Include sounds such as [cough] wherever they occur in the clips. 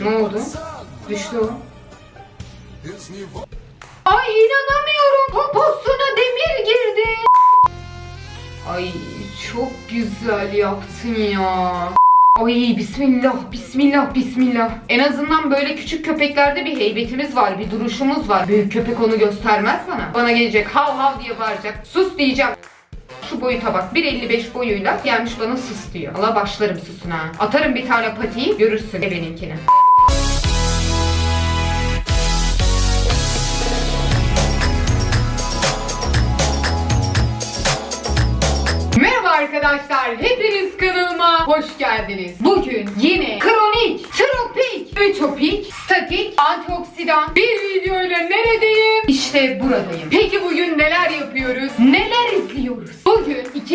Ne oldu? Düştü o. Ay inanamıyorum. Poposuna demir girdi. Ay çok güzel yaptın ya. Ay bismillah, bismillah, bismillah. En azından böyle küçük köpeklerde bir heybetimiz var, bir duruşumuz var. Büyük köpek onu göstermez bana. Bana gelecek hav hav diye bağıracak. Sus diyeceğim. Şu boyuta bak 1.55 boyuyla gelmiş bana sus diyor. Allah başlarım susuna. Atarım bir tane patiyi görürsün e benimkini. Arkadaşlar, hepiniz kanalıma hoş geldiniz. Bugün yine kronik, tropik, ütopik, statik, antioksidan bir videoyla neredeyim? İşte buradayım. Peki bugün neler yapıyoruz? Neler izliyoruz?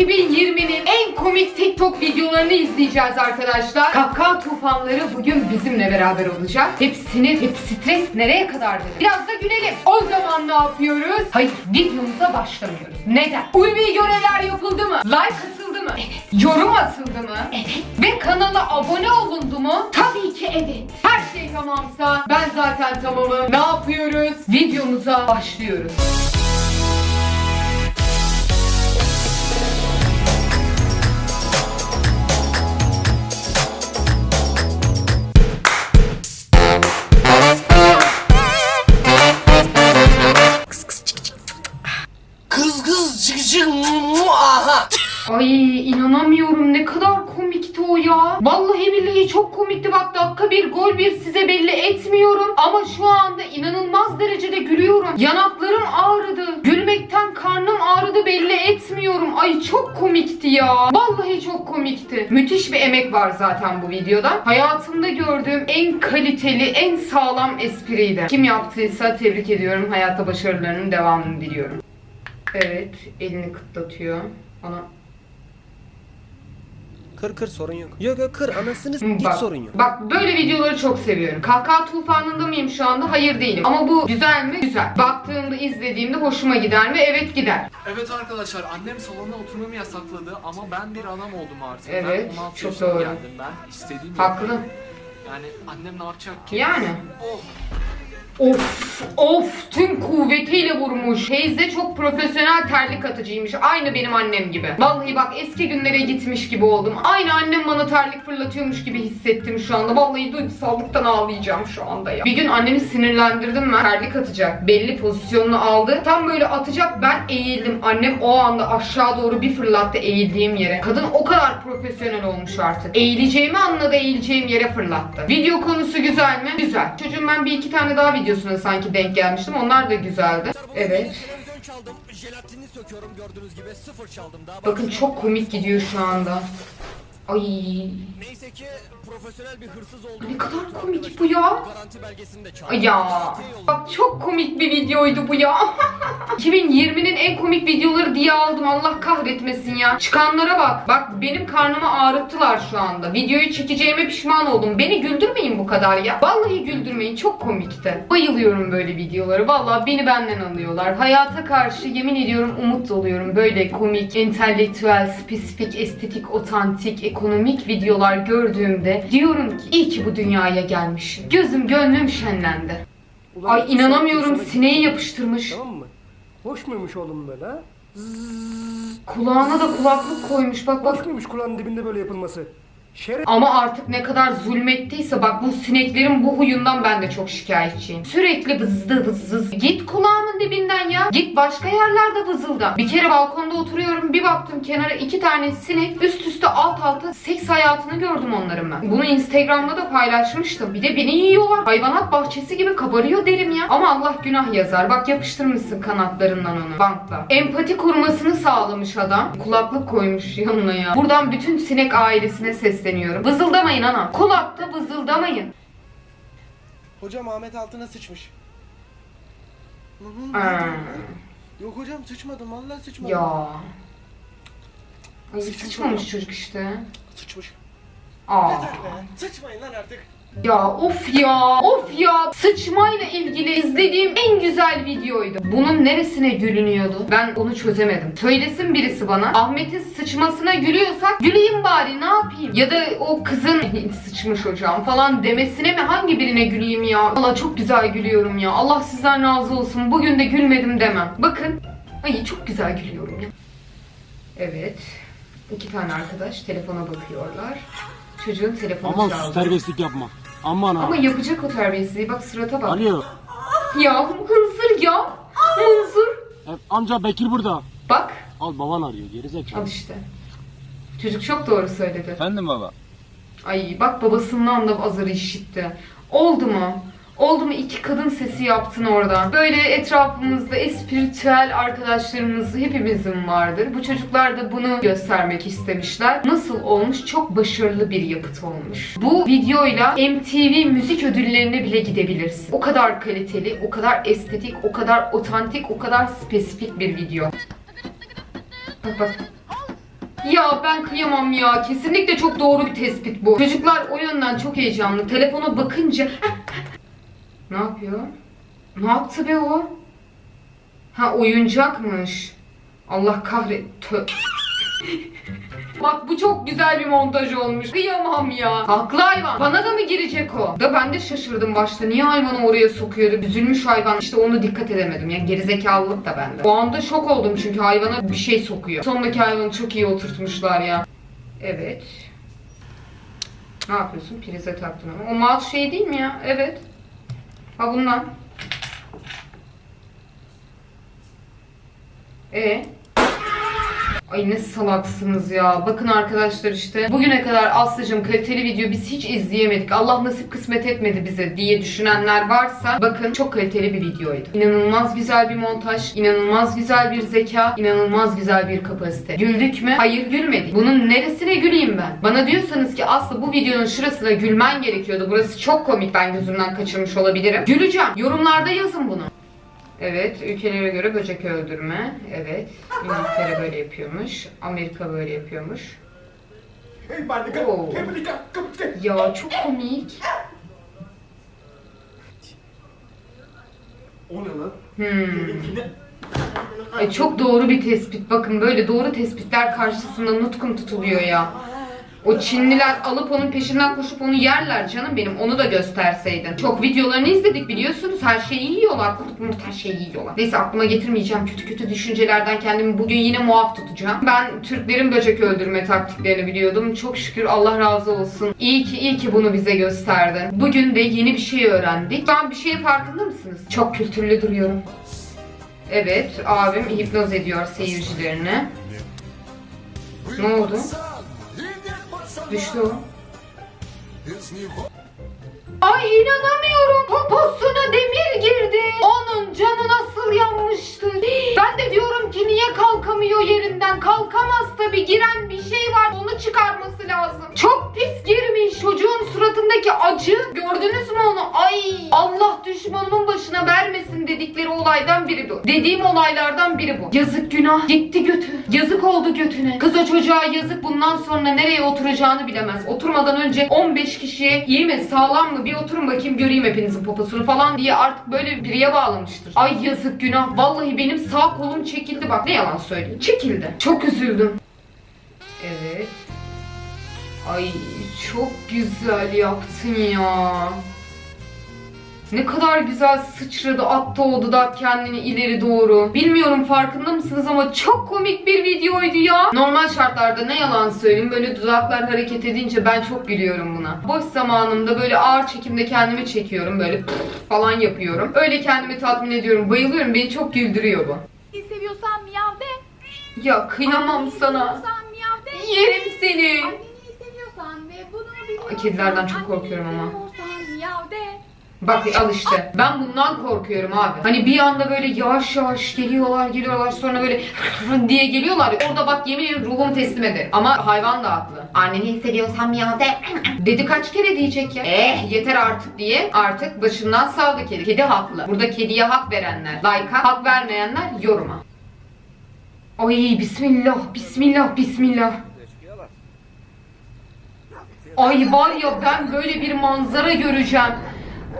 Bugün 2020'nin en komik TikTok videolarını izleyeceğiz arkadaşlar. Kahkaha tufanları bugün bizimle beraber olacak. Hep sinir, hep stres nereye kadardır? Biraz da gülelim. O zaman ne yapıyoruz? Hayır, videomuza başlamıyoruz. Neden? Ulvi görevler yapıldı mı? Like atıldı mı? Evet. Yorum atıldı mı? Evet. Ve kanala abone olundu mu? Tabii ki evet. Her şey tamamsa ben zaten tamamım. Ne yapıyoruz? Videomuza başlıyoruz. Ya. Vallahi billahi çok komikti bak dakika bir gol bir size belli etmiyorum. Ama şu anda inanılmaz derecede gülüyorum. Yanaklarım ağrıdı. Gülmekten karnım ağrıdı belli etmiyorum. Ay çok komikti ya. Vallahi çok komikti. Müthiş bir emek var zaten bu videoda. Hayatımda gördüğüm en kaliteli, en sağlam espriydi. Kim yaptıysa tebrik ediyorum. Hayatta başarılarının devamını diliyorum. Evet, elini kıtlatıyor. Ona Kır kır sorun yok. Yok yok kır anasını s- Hı, hiç bak, sorun yok. Bak böyle videoları çok seviyorum. Kahkaha tufanında mıyım şu anda? Hayır değilim. Ama bu güzel mi? Güzel. Baktığımda, izlediğimde hoşuma gider mi? Evet gider. Evet arkadaşlar annem salonda oturmamı yasakladı ama ben bir adam oldum artık. Evet, ben 16 çok doğru. geldim ben istediğim Haklı. Yani annem ne yapacak ki? Yani. Oh. Of of tüm kuvvetiyle vurmuş. Teyze çok profesyonel terlik atıcıymış. Aynı benim annem gibi. Vallahi bak eski günlere gitmiş gibi oldum. Aynı annem bana terlik fırlatıyormuş gibi hissettim şu anda. Vallahi duygusallıktan ağlayacağım şu anda ya. Bir gün annemi sinirlendirdim ben. Terlik atacak. Belli pozisyonunu aldı. Tam böyle atacak ben eğildim. Annem o anda aşağı doğru bir fırlattı eğildiğim yere. Kadın o kadar profesyonel olmuş artık. Eğileceğimi anladı eğileceğim yere fırlattı. Video konusu güzel mi? Güzel. Çocuğum ben bir iki tane daha videosuna sanki denk gelmiştim. Onlar da güzeldi. Evet. Çaldım. Jelatini söküyorum gördüğünüz gibi sıfır çaldım daha. Bakın çok komik gidiyor şu anda. Ay Neyse ki profesyonel bir hırsız oldum. ne kadar komik bu ya. Garanti belgesini de ya. Bak çok komik bir videoydu bu ya. [laughs] 2020'nin en komik videoları diye aldım. Allah kahretmesin ya. Çıkanlara bak. Bak benim karnımı ağrıttılar şu anda. Videoyu çekeceğime pişman oldum. Beni güldürmeyin bu kadar ya. Vallahi güldürmeyin. Çok komikti. Bayılıyorum böyle videoları. Vallahi beni benden alıyorlar. Hayata karşı yemin ediyorum umut doluyorum. Böyle komik, entelektüel, spesifik, estetik, otantik, ekonomik videolar gördüğümde diyorum ki iyi ki bu dünyaya gelmişim. Gözüm gönlüm şenlendi. Ulan Ay inanamıyorum sineği yapıştırmış. Tamam mı? Hoş muymuş oğlum böyle ha? Kulağına da kulaklık koymuş bak bak. Hoş muymuş kulağın dibinde böyle yapılması? Şeref Ama artık ne kadar zulmettiyse bak bu sineklerin bu huyundan ben de çok şikayetçiyim. Sürekli vızdı vız vız. Git kulağımın dibinden ya. Git başka yerlerde vızılda. Bir kere balkonda oturuyorum bir baktım kenara iki tane sinek üst üste alt alta seks hayatını gördüm onların ben. Bunu Instagram'da da paylaşmıştım. Bir de beni yiyorlar. Hayvanat bahçesi gibi kabarıyor derim ya. Ama Allah günah yazar. Bak yapıştırmışsın kanatlarından onu bantla. Empati kurmasını sağlamış adam. Kulaklık koymuş yanına ya. Buradan bütün sinek ailesine sesleniyorum. Vızıldamayın ana. Kulakta vızıldamayın. Hocam Ahmet altına sıçmış. Hı, Aa, ne? Yok hocam sıçmadım vallahi sıçmadım. ya. Ay sıçmamış çocuk işte. Sıçmış. Aa. Yeter be. Sıçmayın lan artık. Ya of ya of ya sıçmayla ilgili izlediğim en güzel videoydu. Bunun neresine gülünüyordu? Ben onu çözemedim. Söylesin birisi bana. Ahmet'in sıçmasına gülüyorsak güleyim bari ne yapayım? Ya da o kızın sıçmış hocam falan demesine mi hangi birine güleyim ya? Valla çok güzel gülüyorum ya. Allah sizden razı olsun. Bugün de gülmedim demem. Bakın. Ay çok güzel gülüyorum ya. Evet. İki tane arkadaş telefona bakıyorlar. Çocuğun telefonu Aman sus terbiyesizlik yapma. Aman ha. Ama yapacak o terbiyesizliği. Bak surata bak. Alo. [laughs] Ya hınzır ya. Hınzır. E, amca Bekir burada. Bak. Al baban arıyor gerizekalı. Al işte. Çocuk çok doğru söyledi. Efendim baba. Ay bak babasından da azarı işitti. Oldu mu? Oldu mu iki kadın sesi yaptın orada. Böyle etrafımızda espiritüel arkadaşlarımız hepimizin vardır. Bu çocuklar da bunu göstermek istemişler. Nasıl olmuş? Çok başarılı bir yapıt olmuş. Bu videoyla MTV müzik ödüllerine bile gidebilirsin. O kadar kaliteli, o kadar estetik, o kadar otantik, o kadar spesifik bir video. Bak bak. Ya ben kıyamam ya. Kesinlikle çok doğru bir tespit bu. Çocuklar o yönden çok heyecanlı. Telefona bakınca... ne yapıyor? Ne yaptı be o? Ha oyuncakmış. Allah kahret... Tö... [laughs] Bak bu çok güzel bir montaj olmuş. Kıyamam ya. Haklı hayvan. Bana da mı girecek o? Da ben de şaşırdım başta. Niye hayvanı oraya sokuyor? Üzülmüş hayvan. İşte onu dikkat edemedim. Yani gerizekalılık da bende. O anda şok oldum çünkü hayvana bir şey sokuyor. Sondaki hayvanı çok iyi oturtmuşlar ya. Evet. Ne yapıyorsun? Prize taktın onu. O mouse şey değil mi ya? Evet. Ha bundan. E Ay ne salaksınız ya. Bakın arkadaşlar işte bugüne kadar Aslı'cım kaliteli video biz hiç izleyemedik. Allah nasip kısmet etmedi bize diye düşünenler varsa bakın çok kaliteli bir videoydu. İnanılmaz güzel bir montaj, inanılmaz güzel bir zeka, inanılmaz güzel bir kapasite. Güldük mü? Hayır gülmedik. Bunun neresine güleyim ben? Bana diyorsanız ki Aslı bu videonun şurasına gülmen gerekiyordu. Burası çok komik ben gözümden kaçırmış olabilirim. Güleceğim. Yorumlarda yazın bunu. Evet, ülkelere göre böcek öldürme. Evet, İngiltere böyle yapıyormuş. Amerika böyle yapıyormuş. Oo. Ya çok komik. Hmm. Ay çok doğru bir tespit. Bakın böyle doğru tespitler karşısında nutkum tutuluyor ya. O Çinliler alıp onun peşinden koşup onu yerler canım benim. Onu da gösterseydin. Çok videolarını izledik biliyorsunuz. Her şeyi yiyorlar. Kurt murt her şeyi yiyorlar. Neyse aklıma getirmeyeceğim kötü kötü düşüncelerden kendimi bugün yine muaf tutacağım. Ben Türklerin böcek öldürme taktiklerini biliyordum. Çok şükür Allah razı olsun. İyi ki iyi ki bunu bize gösterdin. Bugün de yeni bir şey öğrendik. Ben bir şeye farkında mısınız? Çok kültürlü duruyorum. Evet, abim hipnoz ediyor seyircilerini. Ne oldu? Düştü o. Ay inanamıyorum. Poposuna demir girdi. Onun canı nasıl yanmıştır. Ben de diyorum ki niye kalkamıyor yerinden? Kalkamaz tabii. Giren bir şey var. Onu çıkarması lazım. Çok pis girmiş. Çocuğun suratındaki acı. Gördünüz mü onu? Ay Allah düşmanımın başına vermesin dedikleri olaydan biri bu. Dediğim olaylardan biri bu. Yazık günah. Gitti götü. Yazık oldu götüne. Kız o çocuğa yazık. Bundan sonra nereye oturacağını bilemez. Oturmadan önce 15 kişiye iyi mi sağlam mı bir oturun bakayım göreyim hepinizin poposunu falan diye artık böyle bir biriye bağlamıştır. Ay yazık günah. Vallahi benim sağ kolum çekildi bak ne yalan söyleyeyim. Çekildi. Çok üzüldüm. Evet. Ay çok güzel yaptın ya. Ne kadar güzel sıçradı attı o dudak kendini ileri doğru. Bilmiyorum farkında mısınız ama çok komik bir videoydu ya. Normal şartlarda ne yalan söyleyeyim böyle dudaklar hareket edince ben çok gülüyorum buna. Boş zamanımda böyle ağır çekimde kendimi çekiyorum böyle falan yapıyorum. Öyle kendimi tatmin ediyorum. Bayılıyorum beni çok güldürüyor bu. seviyorsan miyav de. Ya kıyamam sana. Seviyorsan miyav de. Yerim seni. Anneni seviyorsan ve bunu biliyorsan. kedilerden çok korkuyorum ama. Anneni seviyorsan miyav de. Bak al işte. Ben bundan korkuyorum abi. Hani bir anda böyle yavaş yavaş geliyorlar geliyorlar sonra böyle [laughs] diye geliyorlar. Orada bak yemin ederim ruhum teslim eder. Ama hayvan da haklı. Anneni hissediyorsan miyav de. [clears throat] Dedi kaç kere diyecek ya. Eh yeter artık diye artık başından saldı kedi. Kedi haklı. Burada kediye hak verenler like'a, hak vermeyenler yoruma. Ay bismillah bismillah bismillah. Ay var ya ben böyle bir manzara göreceğim.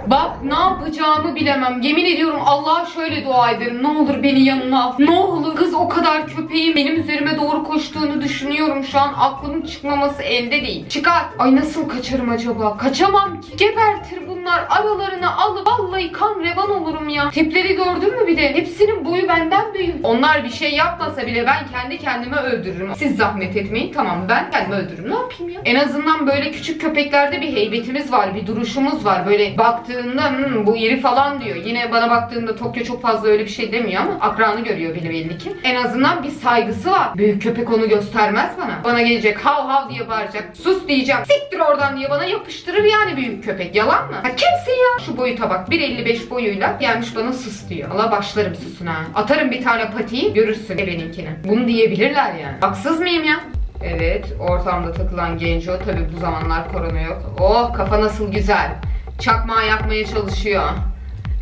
Bak ne yapacağımı bilemem. Yemin ediyorum Allah'a şöyle dua ederim. Ne olur beni yanına al. Ne olur kız o kadar köpeğin benim üzerime doğru koştuğunu düşünüyorum şu an. Aklımın çıkmaması elde değil. Çıkar. Ay nasıl kaçarım acaba? Kaçamam ki. Gebertir bunlar. Aralarına alıp vallahi kan revan olurum ya. Tipleri gördün mü bir de? Hepsinin boyu benden büyük. Onlar bir şey yapmasa bile ben kendi kendime öldürürüm. Siz zahmet etmeyin. Tamam ben kendimi öldürürüm. Ne yapayım ya? En azından böyle küçük köpeklerde bir heybetimiz var. Bir duruşumuz var. Böyle baktığında "Hmm, bu iri falan diyor. Yine bana baktığında Tokyo çok fazla öyle bir şey demiyor ama akranı görüyor bile belli ki. En azından bir saygısı var. Büyük köpek onu göstermez bana. Bana gelecek hav hav diye bağıracak. Sus diyeceğim. Siktir oradan diye bana yapıştırır yani büyük köpek. Yalan mı? Ha, kimsin ya? Şu boyuta bak. 1.55 boyuyla gelmiş bana sus diyor. Allah başlarım susun ha. Atarım bir tane patiyi görürsün benimkini. Bunu diyebilirler yani. Haksız mıyım ya? Evet, ortamda takılan genco tabi bu zamanlar korona yok. Oh kafa nasıl güzel. Çakmağı yakmaya çalışıyor.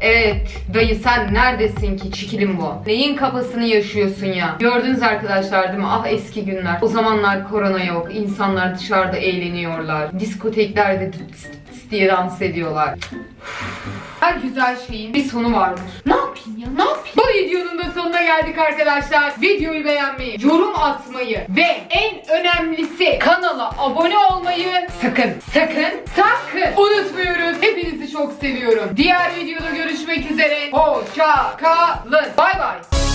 Evet dayı sen neredesin ki çikilim bu? Neyin kafasını yaşıyorsun ya? Gördünüz arkadaşlar değil mi? Ah eski günler. O zamanlar korona yok. İnsanlar dışarıda eğleniyorlar. Diskoteklerde diye dans ediyorlar. Her güzel şeyin bir sonu vardır. Ne yapayım ya? Ne yapayım? Bu videonun da sonuna geldik arkadaşlar. Videoyu beğenmeyi, yorum atmayı ve en önemlisi kanala abone olmayı sakın, sakın, sakın unutmuyoruz. Hepinizi çok seviyorum. Diğer videoda görüşmek üzere. Hoşça kalın. Bay bay.